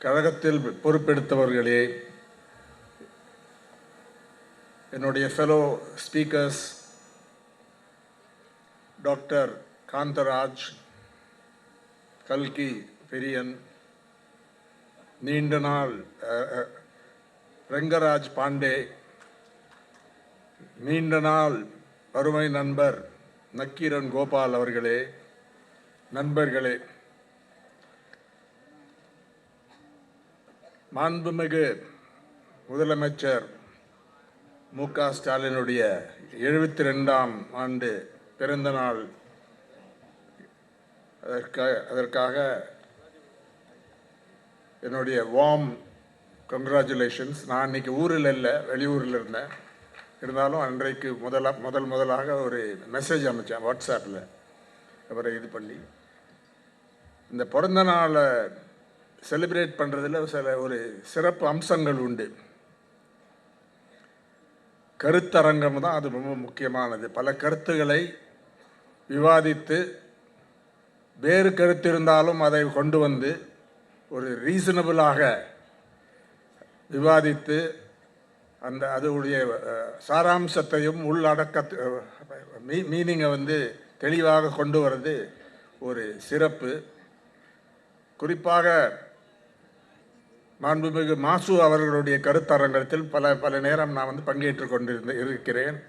கழகத்தில் பொறுப்பெடுத்தவர்களே என்னுடைய fellow speakers doctor Kantharaj கல்கி பெரியன் நீண்ட நாள் அஹ், ரெங்கராஜ் பாண்டே நீண்ட நாள் அருமை நண்பர் நக்கீரன் கோபால் அவர்களே நண்பர்களே மாண்புமிகு முதலமைச்சர் மு க ஸ்டாலினுடைய எழுபத்தி ரெண்டாம் ஆண்டு பிறந்த நாள். அதற்காக அதற்காக என்னுடைய வார்ம் கங்க்ராச்சுலேஷன்ஸ் நான் இன்னைக்கு ஊரில் இல்லை வெளியூரில் இருந்தேன். இருந்தாலும் அன்றைக்கு முதலாக முதல் முதலாக ஒரு மெசேஜ் அமைச்சேன் வாட்ஸ்அப்பில் அவரை இது பண்ணி. இந்த பிறந்த நாளை செலிப்ரேட் பண்ணுறதுல சில ஒரு சிறப்பு அம்சங்கள் உண்டு. கருத்தரங்கம் தான் அது ரொம்ப முக்கியமானது. பல கருத்துக்களை விவாதித்து வேறு கருத்து இருந்தாலும் அதை கொண்டு வந்து ஒரு ரீசனபிளாக விவாதித்து அந்த அதோடைய சாராம்சத்தையும் உள்ளடக்க மீ மீனிங்கை வந்து தெளிவாக கொண்டு வர்றது ஒரு சிறப்பு. குறிப்பாக மாண்புமிகு மாசு அவர்களுடைய கருத்தரங்கத்தில் பல பல நேரம் நான் வந்து பங்கேற்று கொண்டிருந்த இருக்கிறேன்.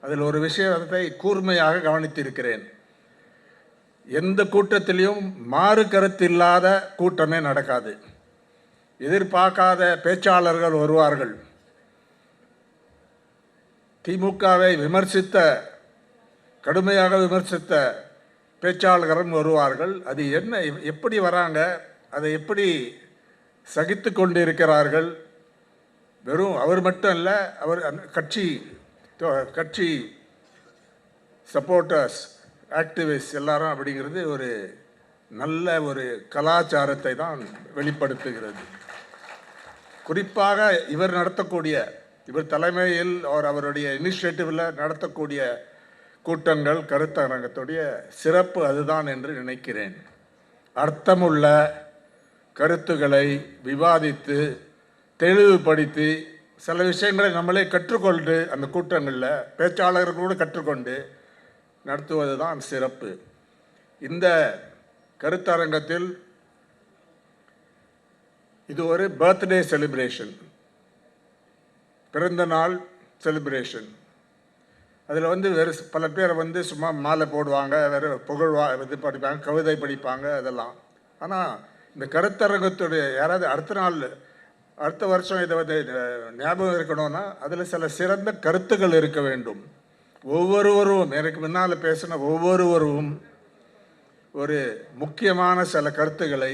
அதில் ஒரு விஷயத்தை கூர்மையாக கவனித்திருக்கிறேன். எந்த கூட்டத்திலையும் மாறு கருத்து இல்லாத கூட்டமே நடக்காது. எதிர்பார்க்காத பேச்சாளர்கள் வருவார்கள். திமுகவை விமர்சித்த கடுமையாக விமர்சித்த பேச்சாளர்களும் வருவார்கள். அது என்ன எப்படி வராங்க அதை எப்படி சகித்து கொண்டு இருக்கிறார்கள் வெறும் அவர் மட்டும் இல்லை அவர் அந்த கட்சி கட்சி சப்போர்ட்டர்ஸ் ஆக்டிவிஸ்ட் எல்லாரும் அப்படிங்கிறது ஒரு நல்ல ஒரு கலாச்சாரத்தை தான் வெளிப்படுத்துகிறது. குறிப்பாக இவர் நடத்தக்கூடிய இவர் தலைமையில் அவர் அவருடைய இனிஷியேட்டிவில் நடத்தக்கூடிய கூட்டங்கள் கருத்தரங்கத்துடைய சிறப்பு அதுதான் என்று நினைக்கிறேன். அர்த்தமுள்ள கருத்துக்களை விவாதித்து தெளிவுபடுத்தி சில விஷயங்களை நம்மளே கற்றுக்கொண்டு அந்த கூட்டங்களில் பேச்சாளர்களோடு கற்றுக்கொண்டு நடத்துவது தான் சிறப்பு. இந்த கருத்தரங்கத்தில் இது ஒரு பர்த்டே செலிப்ரேஷன். பிறந்த நாள் செலிப்ரேஷன். அதில் வந்து வேறு பல பேர் வந்து சும்மா மாலை போடுவாங்க வேறு புகழ்வா இது படிப்பாங்க கவிதை படிப்பாங்க அதெல்லாம். ஆனால் இந்த கருத்தரங்கத்துடைய யாராவது அடுத்த நாள் அடுத்த வருஷம் இதை வந்து ஞாபகம் இருக்கணும்னா அதில் சில சிறந்த கருத்துக்கள் இருக்க வேண்டும். ஒவ்வொருவரும் எனக்கு முன்னால் பேசின ஒவ்வொருவரும் ஒரு முக்கியமான சில கருத்துக்களை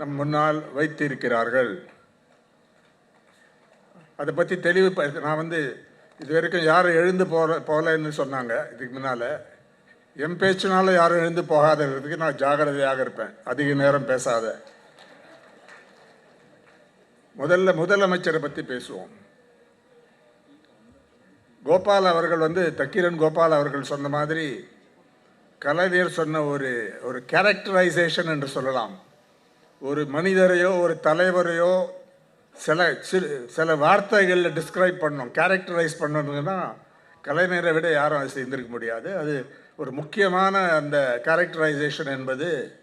நம் முன்னால் வைத்திருக்கிறார்கள். அதை பற்றி தெளிவு நான் வந்து இது வரைக்கும் யாரும் எழுந்து போகிற போகலன்னு சொன்னாங்க இதுக்கு முன்னால். என் பேச்சுனால யாரும் எழுந்து போகாததுக்கு நான் ஜாகிரதையாக இருப்பேன். அதிக நேரம் பேசாத. முதல்ல முதலமைச்சரை பற்றி பேசுவோம். கோபால் அவர்கள் வந்து தக்கீரன் கோபால் அவர்கள் சொன்ன மாதிரி கலைஞர் சொன்ன ஒரு ஒரு கேரக்டரைசேஷன் என்று சொல்லலாம். ஒரு மனிதரையோ ஒரு தலைவரையோ சில சிறு சில வார்த்தைகளில் டிஸ்கிரைப் பண்ணோம் கேரக்டரைஸ் பண்ணணும்னா கலைஞரை விட யாரும் அதை செய்திருக்க முடியாது. அது ஒரு முக்கியமான அந்த கேரக்டரைசேஷன் என்பது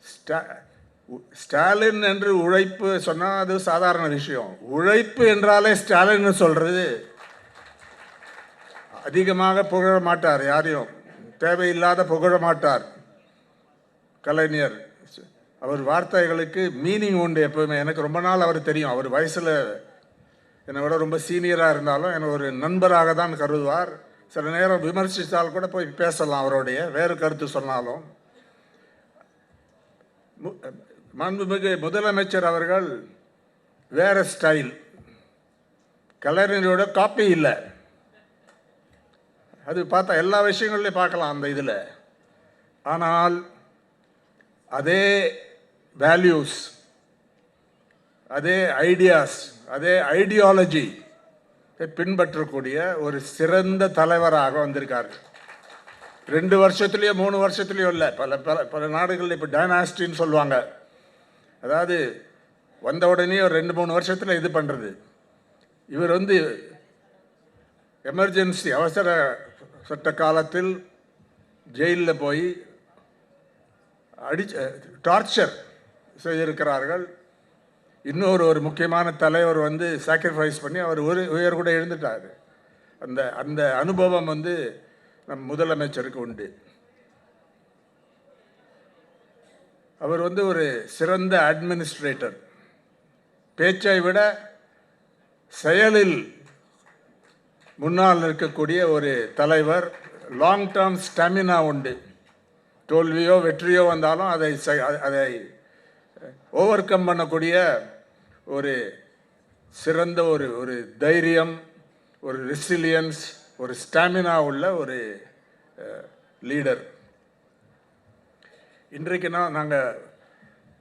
ஸ்டா- ஸ்டாலின் என்று உழைப்பு சொன்னால் அது சாதாரண விஷயம். உழைப்பு என்றாலே ஸ்டாலின் சொல்கிறது அதிகமாக புகழ மாட்டார் யாரையும். தேவையில்லாத புகழ மாட்டார். கலைஞர் அவர் வார்த்தைகளுக்கு மீனிங் உண்டு எப்பவுமே. எனக்கு ரொம்ப நாள் அவர் தெரியும். அவர் வயசில் என்னை விட ரொம்ப சீனியராக இருந்தாலும் என்னை ஒரு நண்பராக தான் கருதுவார். சில நேரம் விமர்சித்தால் கூட போய் பேசலாம் அவருடைய. வேறு கருத்து சொன்னாலும். மண்புமிகு மாண்புமிகு முதலமைச்சர் அவர்கள் வேற ஸ்டைல். கலைஞரோட காப்பி இல்லை. அது பார்த்தா எல்லா விஷயங்கள்லையும் பார்க்கலாம் அந்த இதில். ஆனால் அதே வேல்யூஸ் அதே ஐடியாஸ் அதே ஐடியாலஜி பின்பற்றக்கூடிய ஒரு சிறந்த தலைவராக வந்திருக்கார்கள். ரெண்டு வருஷத்துலேயோ மூணு வருஷத்துலேயோ இல்லை பல பல பல நாடுகளில் இப்போ டைனாஸ்டின்னு சொல்லுவாங்க. அதாவது வந்த உடனே ஒரு ரெண்டு மூணு வருஷத்தில் இது பண்ணுறது இவர் வந்து எமர்ஜென்சி அவசர சட்ட காலத்தில் ஜெயிலில் போய் அடிச்ச டார்ச்சர் செய்திருக்கிறார்கள். இன்னொரு ஒரு முக்கியமான தலைவர் வந்து சாக்ரிஃபைஸ் பண்ணி அவர் ஒரு உயர் கூட எழுந்துட்டார். அந்த அந்த அனுபவம் வந்து நம் முதலமைச்சருக்கு உண்டு. அவர் வந்து ஒரு சிறந்த அட்மினிஸ்ட்ரேட்டர் பேச்சை விட செயலில் முன்னால் இருக்கக்கூடிய ஒரு தலைவர் லாங் டேர்ம் ஸ்டாமினா உண்டு. தோல்வியோ வெற்றியோ வந்தாலும் அதை செ- அதை ஓவர் கம் பண்ணக்கூடிய ஒரு சிறந்த ஒரு ஒரு தைரியம் ஒரு ரெசிலியன்ஸ் ஒரு ஸ்டாமினா உள்ள ஒரு லீடர் இன்றைக்குனா நாங்கள்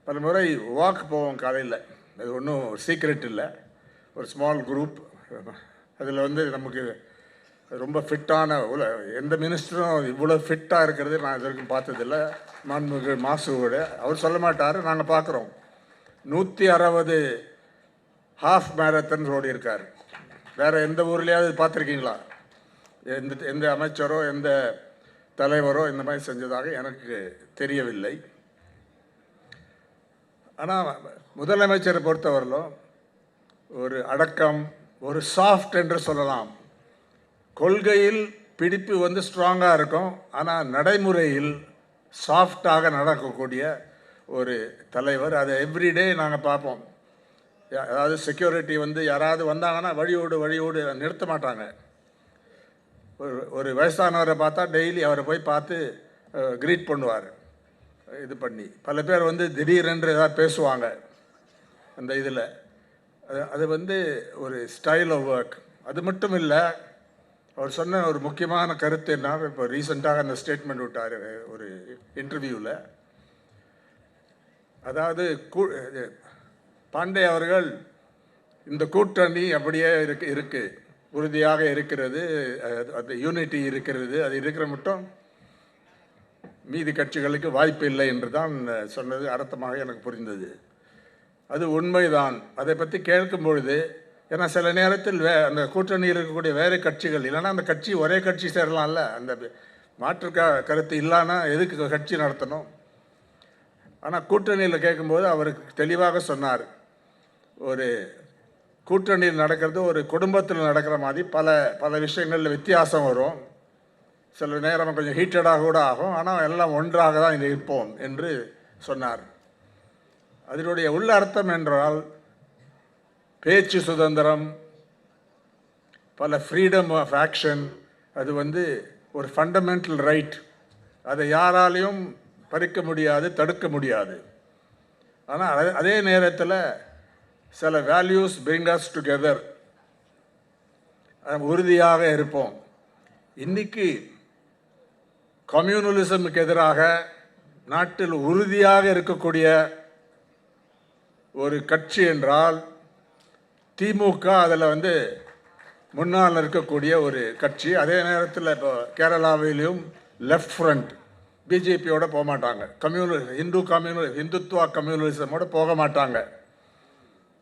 பல முறை வாக் போவோம் காலையில். அது ஒன்றும் சீக்ரெட் இல்லை. ஒரு ஸ்மால் குரூப் அதில் வந்து நமக்கு ரொம்ப ஃபிட்டான உல எந்த மினிஸ்டரும் இவ்வளோ ஃபிட்டாக இருக்கிறது நான் இது வரைக்கும் பார்த்ததில்ல. மாண்புமிகு மாசுவோட அவர் சொல்ல மாட்டார் நாங்கள் பார்க்குறோம். நூற்றி அறுபது ஹாஃப் மேரத்தன் ஓடி இருக்கார் வேறு எந்த ஊர்லேயாவது பார்த்துருக்கீங்களா? எந்த எந்த அமைச்சரோ எந்த தலைவரோ இந்த மாதிரி செஞ்சதாக எனக்கு தெரியவில்லை. ஆனால் முதலமைச்சரை பொறுத்தவரையிலும் ஒரு அடக்கம் ஒரு சாஃப்ட் என்று சொல்லலாம். கொள்கையில் பிடிப்பு வந்து ஸ்ட்ராங்காக இருக்கும். ஆனால் நடைமுறையில் சாஃப்டாக நடக்கக்கூடிய ஒரு தலைவர். அதை எவ்ரிடே நாங்கள் பார்ப்போம். அதாவது செக்யூரிட்டி வந்து யாராவது வந்தாங்கன்னா வழியோடு வழியோடு நிறுத்த மாட்டாங்க. ஒரு ஒரு வயசானவரை பார்த்தா டெய்லி அவரை போய் பார்த்து க்ரீட் பண்ணுவார். இது பண்ணி. பல பேர் வந்து திடீரென்று ஏதாவது பேசுவாங்க. அந்த இதில். அது அது வந்து ஒரு ஸ்டைல் ஆஃப் ஒர்க் அது மட்டும் இல்லை அவர் சொன்ன ஒரு முக்கியமான கருத்து என்ன இப்போ ரீசெண்டாக அந்த ஸ்டேட்மெண்ட் விட்டார் ஒரு இன்டர்வியூவில் அதாவது கூ- பாண்டே அவர்கள் இந்த கூட்டணி அப்படியே இருக்கு இருக்கு. உறுதியாக இருக்கிறது அது- அது யூனிட்டி இருக்கிறது. அது இருக்கிற மட்டும் மீதி கட்சிகளுக்கு வாய்ப்பு இல்லை என்று தான் சொன்னது அர்த்தமாக எனக்கு புரிந்தது. அது உண்மைதான். அதை பற்றி கேட்கும் பொழுது ஏன்னா சில நேரத்தில் வே அந்த கூட்டணியில் இருக்கக்கூடிய வேறு கட்சிகள் இல்லைன்னா அந்த கட்சி ஒரே கட்சி சேரலாம்ல அந்த மாற்று க கருத்து இல்லைன்னா எதுக்கு கட்சி நடத்தணும்? ஆனால் கூட்டணியில் கேட்கும்போது அவருக்கு தெளிவாக சொன்னார். ஒரு கூட்டணியில் நடக்கிறது ஒரு குடும்பத்தில் நடக்கிற மாதிரி பல பல விஷயங்களில் வித்தியாசம் வரும். சில நேரம் கொஞ்சம் ஹீட்டடாக கூட ஆகும். ஆனால் எல்லாம் ஒன்றாக தான் இங்கே இருப்போம் என்று சொன்னார். அதனுடைய உள்ள அர்த்தம் என்றால் பேச்சு சுதந்திரம் பல ஃப்ரீடம் ஆஃப் ஆக்ஷன் அது வந்து ஒரு ஃபண்டமெண்டல் ரைட் அதை யாராலையும் பறிக்க முடியாது தடுக்க முடியாது. ஆனால் அதே- அதே நேரத்தில் சில வேல்யூஸ் bring us டுகெதர் உறுதியாக இருப்போம். இன்றைக்கி கம்யூனலிசமுக்கு எதிராக நாட்டில் உறுதியாக இருக்கக்கூடிய ஒரு கட்சி என்றால் திமுக அதில் வந்து முன்னால் இருக்கக்கூடிய ஒரு கட்சி. அதே நேரத்தில் இப்போ கேரளாவிலையும் லெஃப்ட் ஃப்ரண்ட் பிஜேபியோட போக மாட்டாங்க. கம்யூனி இந்து கம்யூனி இந்துத்துவா கம்யூனலிசமோட போக மாட்டாங்க.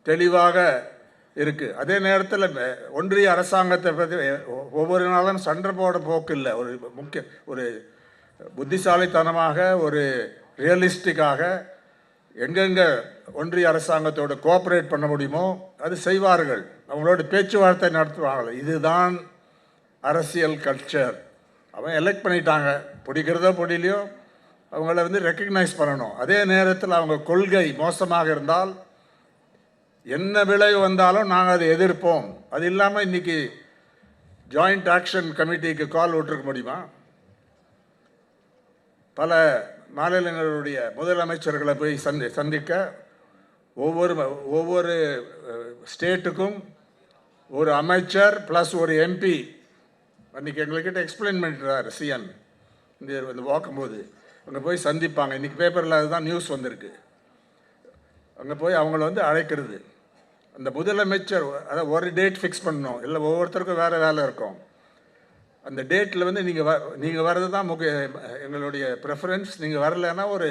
தெளிவாக இருக்குது அதே நேரத்தில் ஒன்றிய அரசாங்கத்தை பற்றி ஒவ்வொரு நாளும் சண்டை போட போக்கு இல்லை. ஒரு முக்கிய ஒரு புத்திசாலித்தனமாக ஒரு ரியலிஸ்டிக்காக எங்கெங்கே ஒன்றிய அரசாங்கத்தோடு கோஆப்ரேட் பண்ண முடியுமோ அது செய்வார்கள். அவங்களோட பேச்சுவார்த்தை நடத்துவார்கள். இதுதான் அரசியல் கல்ச்சர் அவன் எலெக்ட் பண்ணிட்டாங்க. பிடிக்கிறதோ பிடிலையோ அவங்கள வந்து ரெக்கக்னைஸ் பண்ணணும். அதே நேரத்தில் அவங்க கொள்கை மோசமாக இருந்தால் என்ன விளைவு வந்தாலும் நாங்கள் அதை எதிர்ப்போம். அது இல்லாமல் இன்னைக்கு ஜாயிண்ட் ஆக்ஷன் கமிட்டிக்கு கால் விட்டுருக்க முடியுமா? பல மாநிலங்களுடைய முதலமைச்சர்களை போய் சந்தி சந்திக்க ஒவ்வொரு ஒவ்வொரு ஸ்டேட்டுக்கும் ஒரு அமைச்சர் ப்ளஸ் ஒரு எம்பி அன்றைக்கி எங்கள்கிட்ட எக்ஸ்பிளைன் பண்ணிட்டுறாரு சிஎன் இந்த இந்த பார்க்கும்போது அங்கே போய் சந்திப்பாங்க. இன்றைக்கி பேப்பரில் அதுதான் நியூஸ் வந்திருக்கு. அங்கே போய் அவங்கள வந்து அழைக்கிறது. அந்த முதலமைச்சர் அதை ஒரு டேட் ஃபிக்ஸ் பண்ணணும். இல்லை ஒவ்வொருத்தருக்கும் வேறு வேலை இருக்கும். அந்த டேட்டில் வந்து நீங்கள் வ நீங்கள் வர்றது தான் முக்கிய எங்களுடைய ப்ரெஃபரன்ஸ் நீங்கள் வரலைன்னா ஒரு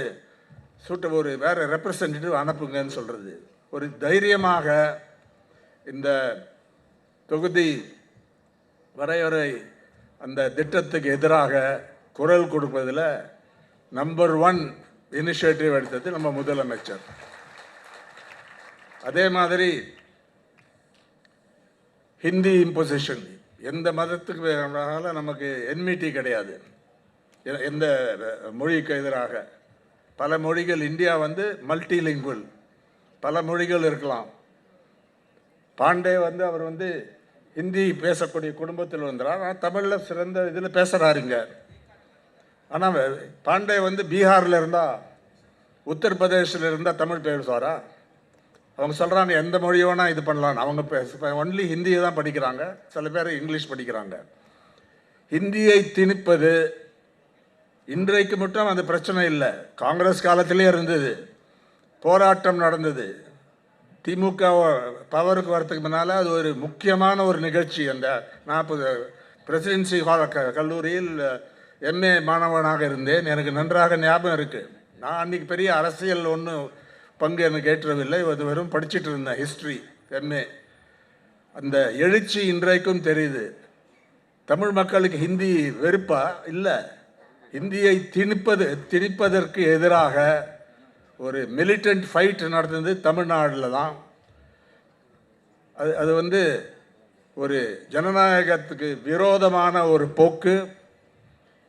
சூட்ட ஒரு வேறு ரெப்ரசன்டேட்டிவ் அனுப்புங்கன்னு சொல்கிறது ஒரு தைரியமாக இந்த தொகுதி வரையறை அந்த திட்டத்துக்கு எதிராக குரல் கொடுப்பதில் நம்பர் ஒன் இனிஷியேட்டிவ் எடுத்தது நம்ம முதலமைச்சர். அதே மாதிரி ஹிந்தி இம்போசிஷன் எந்த மதத்துக்கு வேணாலும் நமக்கு என்மிட்டி கிடையாது. எ- எந்த மொழிக்கு எதிராக. பல மொழிகள் இந்தியா வந்து மல்டிலிங்குவல் பல மொழிகள் இருக்கலாம். பாண்டே வந்து அவர் வந்து ஹிந்தி பேசக்கூடிய குடும்பத்தில் வந்தார் ஆனால் தமிழில் சிறந்த இதில் பேசுகிறாருங்க ஆனால் பாண்டே வந்து பீகாரில் இருந்தால் உத்தரப்பிரதேசில் இருந்தால் தமிழ் பேசுவாரா? அவங்க சொல்கிறாங்க எந்த மொழி வேணால் இது பண்ணலாம். அவங்க பேச ஒன்லி ஹிந்தியை தான் படிக்கிறாங்க. சில பேர் இங்கிலீஷ் படிக்கிறாங்க. ஹிந்தியை திணிப்பது இன்றைக்கு மட்டும் அது பிரச்சனை இல்லை. காங்கிரஸ் காலத்திலே இருந்தது. போராட்டம் நடந்தது. திமுக பவருக்கு வரத்துக்கு முன்னால் அது ஒரு முக்கியமான ஒரு நிகழ்ச்சி. அந்த நாற்பது பிரசிடென்சி கல்லூரியில் எம்ஏ மாணவனாக இருந்தேன். எனக்கு நன்றாக ஞாபகம் இருக்குது நான் அன்றைக்கி பெரிய அரசியல் ஒன்றும் பங்கு எனக்கு ஏற்றவில்லை. அது வெறும் படிச்சுட்டு இருந்தேன். ஹிஸ்ட்ரி எம்ஏ அந்த எழுச்சி இன்றைக்கும் தெரியுது. தமிழ் மக்களுக்கு ஹிந்தி வெறுப்பா? இல்லை. ஹிந்தியை திணிப்பது திணிப்பதற்கு எதிராக ஒரு மிலிட்டன்ட் ஃபைட் நடந்தது தமிழ்நாட்டில் தான். அது அது வந்து ஒரு ஜனநாயகத்துக்கு விரோதமான ஒரு போக்கு.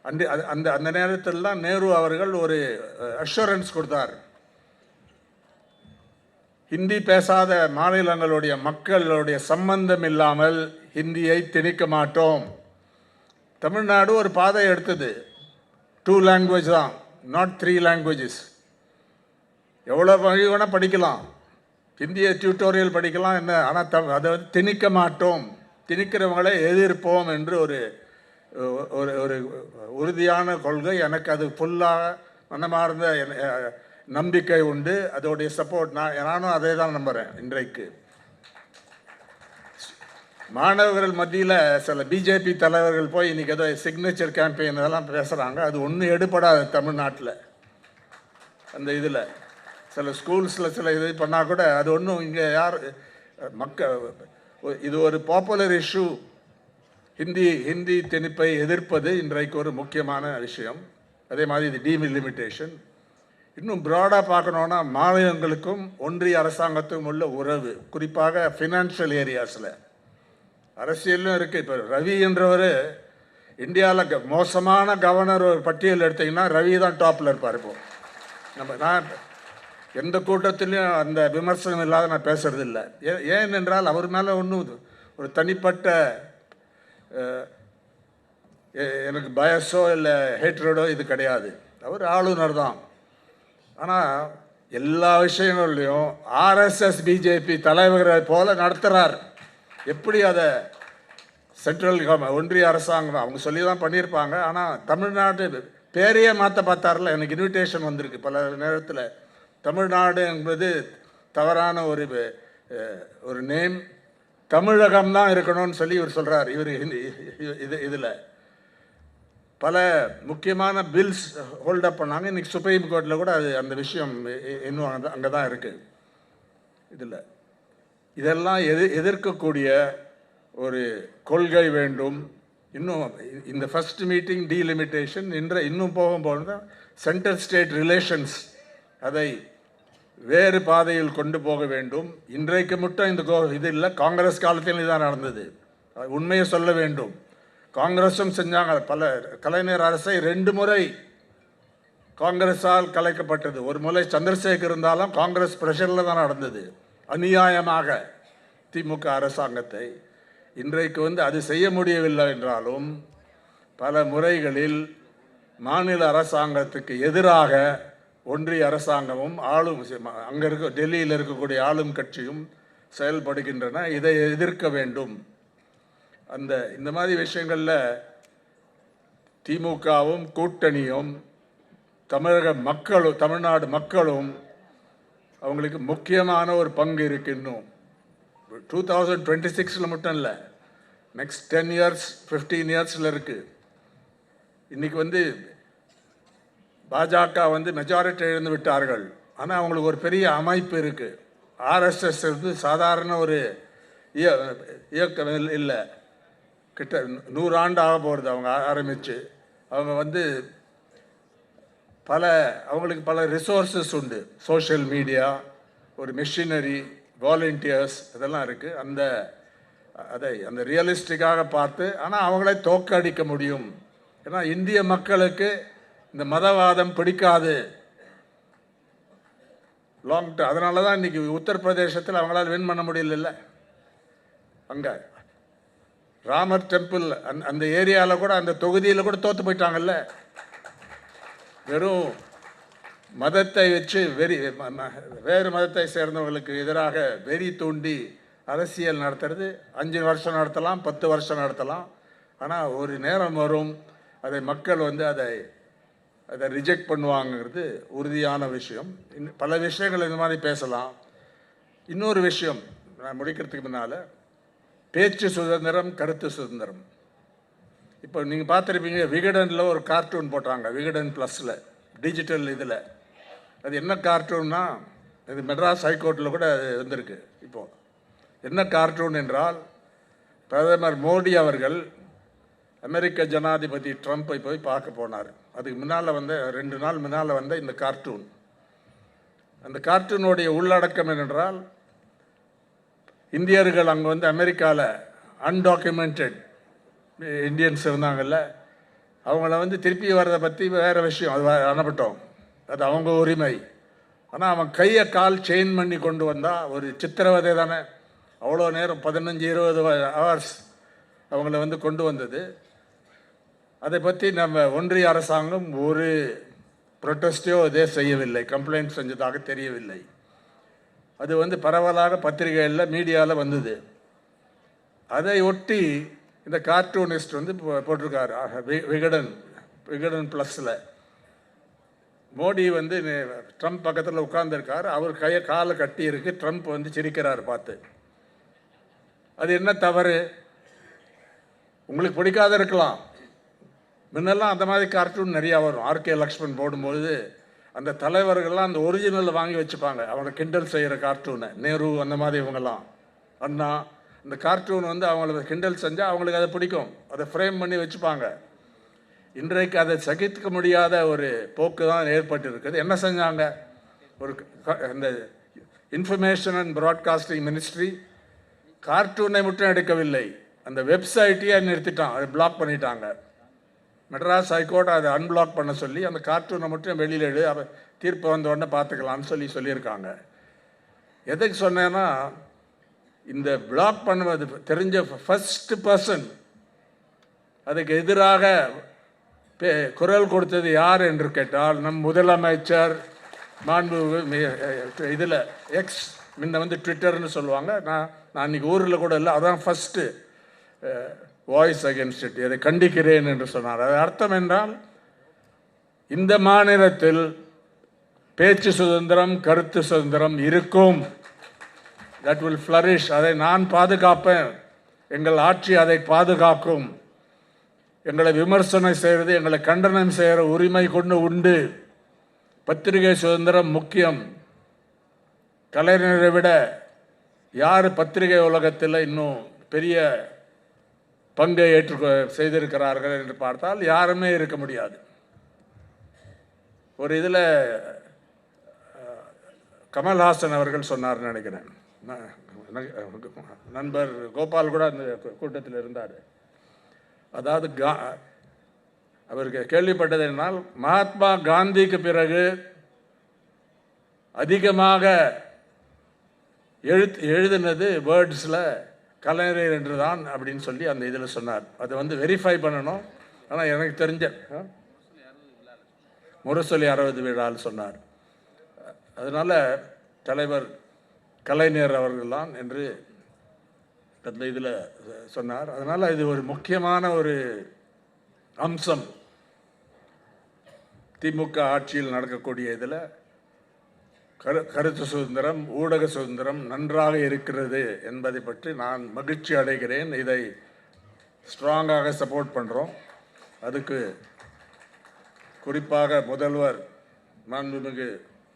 அந்த அது- அந்த அந்த நேரத்தில் தான் நேரு அவர்கள் ஒரு அஷூரன்ஸ் கொடுத்தார். ஹிந்தி பேசாத மாநிலங்களுடைய மக்களுடைய சம்பந்தம் இல்லாமல் ஹிந்தியை திணிக்க மாட்டோம். தமிழ்நாடு ஒரு பாதை எடுத்தது. டூ லாங்குவேஜ் தான் நாட் த்ரீ லாங்குவேஜஸ் எவ்வளோ வழி வேணால் படிக்கலாம். ஹிந்தியை டியூட்டோரியல் படிக்கலாம் என்ன ஆனால் த அதை வந்து திணிக்க மாட்டோம். திணிக்கிறவங்களை எதிர்ப்போம் என்று ஒரு ஒரு ஒரு உறுதியான கொள்கை. எனக்கு அது ஃபுல்லாக மனமார்ந்த என்- நம்பிக்கை உண்டு. அதோடைய சப்போர்ட் நான் நானும் அதே தான் நம்புகிறேன் இன்றைக்கு. மாணவர்கள் மத்தியில் சில பிஜேபி தலைவர்கள் போய் இன்றைக்கி ஏதோ சிக்னேச்சர் கேம்பெயின் இதெல்லாம் பேசுகிறாங்க அது ஒன்றும் எடுபடாது தமிழ்நாட்டில். அந்த இதில். சில ஸ்கூல்ஸில் சில இது பண்ணால் கூட அது ஒன்றும் இங்கே யார் மக்க இது ஒரு பாப்புலர் இஷ்யூ ஹிந்தி ஹிந்தி திணிப்பை எதிர்ப்பது இன்றைக்கு ஒரு முக்கியமான விஷயம். அதே மாதிரி இது டீலிமிட்டேஷன் இன்னும் ப்ராடாக பார்க்கணுன்னா மாநிலங்களுக்கும் ஒன்றிய அரசாங்கத்துக்கும் உள்ள உறவு. குறிப்பாக ஃபினான்ஷியல் ஏரியாஸில் அரசியலும் இருக்குது இப்போ ரவி என்றவர் இந்தியாவில் க மோசமான கவர்னர் ஒரு பட்டியல் எடுத்திங்கன்னா ரவி தான் டாப்பில் இருப்பார் இப்போ. நம்ம நான் எந்த கூட்டத்திலையும் அந்த விமர்சனம் இல்லாத நான் பேசுறது இல்லை. ஏ- ஏன் என்றால் அவர் மேலே ஒன்றும் ஒரு தனிப்பட்ட எனக்கு பயஸோ இல்லை ஹேட்ரடோ இது கிடையாது. அவர் ஆளுநர் தான். ஆனால் எல்லா விஷயங்கள்லையும் ஆர்எஸ்எஸ் பிஜேபி தலைவரை போல நடத்துகிறார் எப்படி அதை சென்ட்ரல் கவர்மெண்ட் ஒன்றிய அரசாங்கம் அவங்க சொல்லி தான் பண்ணியிருப்பாங்க. ஆனால் தமிழ்நாடு பேரையே மாற்ற பார்த்தாரில் எனக்கு இன்விடேஷன் வந்திருக்கு பல நேரத்தில். தமிழ்நாடு என்பது தவறான ஒரு ஒரு நேம் தமிழகம் தான் இருக்கணும்னு சொல்லி இவர் சொல்கிறார் இவர் ஹிந்தி இது இதில். பல முக்கியமான பில்ஸ் ஹோல்டப் பண்ணாங்க. இன்னைக்கு சுப்ரீம் கோர்ட்டில் கூட அது அந்த விஷயம் இன்னும் அங்கே அங்கே தான் இருக்குது இதில். இதெல்லாம் எது எதிர்க்கக்கூடிய ஒரு கொள்கை வேண்டும். இன்னும் இந்த ஃபர்ஸ்ட் மீட்டிங் டீலிமிட்டேஷன் இன்ற இன்னும் போகும்போது சென்டர் ஸ்டேட் ரிலேஷன்ஸ் அதை வேறு பாதையில் கொண்டு போக வேண்டும். இன்றைக்கு மட்டும் இந்த கோ இது இல்லை. காங்கிரஸ் காலத்தில் இதான் நடந்தது உண்மையை சொல்ல வேண்டும். காங்கிரஸும் செஞ்சாங்க. பல கலைஞர் அரசை ரெண்டு முறை காங்கிரஸால் கலைக்கப்பட்டது. ஒரு முறை சந்திரசேகர் இருந்தாலும் காங்கிரஸ் பிரஷரில் தான் நடந்தது. அநியாயமாக திமுக அரசாங்கத்தை. இன்றைக்கு வந்து அது செய்ய முடியவில்லை என்றாலும் பல முறைகளில் மாநில அரசாங்கத்துக்கு எதிராக ஒன்றிய அரசாங்கமும் ஆளும் அங்கே இருக்க டெல்லியில் இருக்கக்கூடிய ஆளும் கட்சியும் செயல்படுகின்றன. இதை எதிர்க்க வேண்டும். அந்த இந்த மாதிரி விஷயங்களில் திமுகவும் கூட்டணியும் தமிழக மக்களும் தமிழ்நாடு மக்களும் அவங்களுக்கு முக்கியமான ஒரு பங்கு இருக்கு இன்னும். டூ தௌசண்ட் டுவெண்ட்டி சிக்ஸில் மட்டும் இல்லை நெக்ஸ்ட் டென் இயர்ஸ் ஃபிஃப்டீன் இயர்ஸில் இருக்குது இன்றைக்கி வந்து பாஜக வந்து மெஜாரிட்டி இழந்து விட்டார்கள். ஆனால் அவங்களுக்கு ஒரு பெரிய அமைப்பு இருக்குது ஆர்எஸ்எஸ் வந்து சாதாரண ஒரு இய- இயக்கம் இல்லை. கிட்ட நூறாண்டு ஆக போகிறது அவங்க ஆரம்பித்து அவங்க வந்து பல அவங்களுக்கு பல ரிசோர்ஸஸ் உண்டு. சோஷியல் மீடியா ஒரு மிஷினரி வாலண்டியர்ஸ் இதெல்லாம் இருக்குது அந்த அதை அந்த ரியலிஸ்டிக்காக பார்த்து ஆனால் அவங்களே தோக்கடிக்க முடியும். ஏன்னா இந்திய மக்களுக்கு இந்த மதவாதம் பிடிக்காது. லாங் டர்ம் அதனால தான் இன்றைக்கி உத்தரப்பிரதேசத்தில் அவங்களால வின் பண்ண முடியல அங்கே ராமர் டெம்பிள் அந்த அந்த ஏரியாவில் கூட அந்த தொகுதியில் கூட தோற்று போயிட்டாங்கல்ல? வெறும் மதத்தை வச்சு வெறி ம- வேறு மதத்தை சேர்ந்தவர்களுக்கு எதிராக வெறி தூண்டி அரசியல் நடத்துறது அஞ்சு வருஷம் நடத்தலாம் பத்து வருஷம் நடத்தலாம். ஆனால் ஒரு நேரம் வரும் அதை மக்கள் வந்து அதை அதை ரிஜெக்ட் பண்ணுவாங்கிறது உறுதியான விஷயம். இன்னும் பல விஷயங்கள் இந்த மாதிரி பேசலாம். இன்னொரு விஷயம் நான் முடிக்கிறதுக்கு முன்னால் பேச்சு சுதந்திரம் கருத்து சுதந்திரம். இப்போ நீங்கள் பார்த்துருப்பீங்க விகடனில் ஒரு கார்ட்டூன் போட்டாங்க விகடன் ப்ளஸில் டிஜிட்டல் இதில். அது என்ன கார்ட்டூன்னா இது மெட்ராஸ் ஹைகோர்ட்டில் கூட அது வந்திருக்கு இப்போது என்ன கார்ட்டூன் என்றால் பிரதமர் மோடி அவர்கள் அமெரிக்க ஜனாதிபதி ட்ரம்ப்பை போய் பார்க்க போனார். அதுக்கு முன்னால் வந்த ரெண்டு நாள் முன்னால் வந்த இந்த கார்ட்டூன் அந்த கார்ட்டூனுடைய உள்ளடக்கம் என்னென்றால் இந்தியர்கள் அங்கே வந்து அமெரிக்காவில் அன்டாக்குமெண்டட் இந்தியன்ஸ் இருந்தாங்கல்ல அவங்கள வந்து திருப்பி வர்றதை பற்றி வேறு விஷயம். அது அனுப்பிட்டோம் அனுப்பட்டோம் அது அவங்க உரிமை. ஆனால் அவன் கையை கால் செயின் பண்ணி கொண்டு வந்தால் ஒரு சித்திரவதை தானே. அவ்வளோ நேரம் பதினஞ்சு இருபது ஹவர்ஸ் அவங்கள வந்து கொண்டு வந்தது. அதை பற்றி நம்ம ஒன்றிய அரசாங்கம் ஒரு ப்ரொட்டஸ்டையோ இதே செய்யவில்லை. கம்ப்ளைண்ட் செஞ்சதாக தெரியவில்லை. அது வந்து பரவலாக பத்திரிகைகளில் மீடியாவில் வந்தது. அதை ஒட்டி இந்த கார்ட்டூனிஸ்ட் வந்து போ- போட்டிருக்காரு. வி- விகடன் விகடன் ப்ளஸில். மோடி வந்து ட்ரம்ப் பக்கத்தில் உட்கார்ந்திருக்காரு. அவர் கையை காலை கட்டி இருக்கு ட்ரம்ப் வந்து சிரிக்கிறார் பார்த்து. அது என்ன தவறு? உங்களுக்கு பிடிக்காத இருக்கலாம். முன்னெல்லாம் அந்த மாதிரி கார்ட்டூன் நிறையா வரும். ஆர்கே லக்ஷ்மண் போடும்பொழுது அந்த தலைவர்கள்லாம் அந்த ஒரிஜினல் வாங்கி வச்சுப்பாங்க. அவங்க கிண்டல் செய்கிற கார்ட்டூனை நேரு அந்த மாதிரி இவங்கெல்லாம். அண்ணா இந்த கார்ட்டூன் வந்து அவங்கள கிண்டல் செஞ்சால் அவங்களுக்கு அதை பிடிக்கும். அதை ஃப்ரேம் பண்ணி வச்சுப்பாங்க. இன்றைக்கு அதை சகித்துக்க முடியாத ஒரு போக்கு தான் ஏற்பட்டு இருக்குது என்ன செஞ்சாங்க? ஒரு அந்த இந்த இன்ஃபர்மேஷன் அண்ட் ப்ராட்காஸ்டிங் மினிஸ்ட்ரி கார்ட்டூனை மட்டும் எடுக்கவில்லை. அந்த வெப்சைட்டையே நிறுத்திட்டான். அதை பிளாக் பண்ணிட்டாங்க. மெட்ராஸ் ஹைகோர்ட் அதை அன்பிளாக் பண்ண சொல்லி அந்த கார்ட்டூனை மட்டும் வெளியில் எடு அவ தீர்ப்பு வந்த உடனே பார்த்துக்கலாம்னு சொல்லி சொல்லியிருக்காங்க. எதுக்கு சொன்னேன்னா இந்த பிளாக் பண்ணுவது தெரிஞ்ச ஃபஸ்ட்டு பர்சன் அதுக்கு எதிராக பே- குரல் கொடுத்தது யார் என்று கேட்டால் நம் முதலமைச்சர் மாண்பு இதில் எக்ஸ் முன்ன வந்து ட்விட்டர்னு சொல்லுவாங்க. நான் நான் இன்றைக்கி ஊரில் கூட இல்லை அதான் ஃபஸ்ட்டு வாய்ஸ் அகேன்ஸ்ட் இட் இதை கண்டிக்கிறேன் என்று சொன்னார். அது அர்த்தம் என்றால் இந்த மாநிலத்தில் பேச்சு சுதந்திரம் கருத்து சுதந்திரம் இருக்கும். தட் வில் ஃப்ளரிஷ் அதை நான் பாதுகாப்பேன். எங்கள் ஆட்சி அதை பாதுகாக்கும். எங்களை விமர்சனம் செய்கிறது எங்களை கண்டனம் செய்கிற உரிமை கொண்டு உண்டு. பத்திரிகை சுதந்திரம் முக்கியம். கலைஞரை விட யார் பத்திரிகை உலகத்தில் இன்னும் பெரிய பங்கை ஏற்று செய்திருக்கிறார்கள் என்று பார்த்தால் யாருமே இருக்க முடியாது. ஒரு இதில் கமல்ஹாசன் அவர்கள் சொன்னார்னு நினைக்கிறேன். நண்பர் கோபால் கூட அந்த கூட்டத்தில் இருந்தார். அதாவது கா அவருக்கு கேள்விப்பட்டது என்னால் மகாத்மா காந்திக்கு பிறகு அதிகமாக எழுத் எழுதினது வேர்ட்ஸில் கலைஞர் என்று தான் அப்படின்னு சொல்லி அந்த இதில் சொன்னார். அதை வந்து வெரிஃபை பண்ணணும். ஆனால் எனக்கு தெரிஞ்ச முரசொலி அறுபது விழால் சொன்னார். அதனால் தலைவர் கலைஞர் அவர்கள்தான் என்று அந்த இதில் சொன்னார். அதனால் இது ஒரு முக்கியமான ஒரு அம்சம். திமுக ஆட்சியில் நடக்கக்கூடிய இதில் கரு கருத்து சுதந்திரம் ஊடக சுதந்திரம் நன்றாக இருக்கிறது என்பதை பற்றி நான் மகிழ்ச்சி அடைகிறேன். இதை ஸ்ட்ராங்காக சப்போர்ட் பண்ணுறோம் அதுக்கு குறிப்பாக முதல்வர் மாண்புமிகு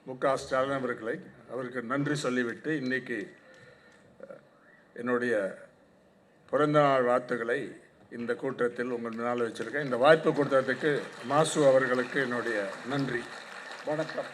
மு க ஸ்டாலின் அவர்களை அவருக்கு நன்றி சொல்லிவிட்டு இன்னைக்கு என்னுடைய பிறந்தநாள் வாழ்த்துக்களை இந்த கூட்டத்தில் உங்கள் முன்னால் வச்சிருக்கேன். இந்த வாய்ப்பு கொடுத்ததுக்கு மாசு அவர்களுக்கு என்னுடைய நன்றி. வணக்கம்.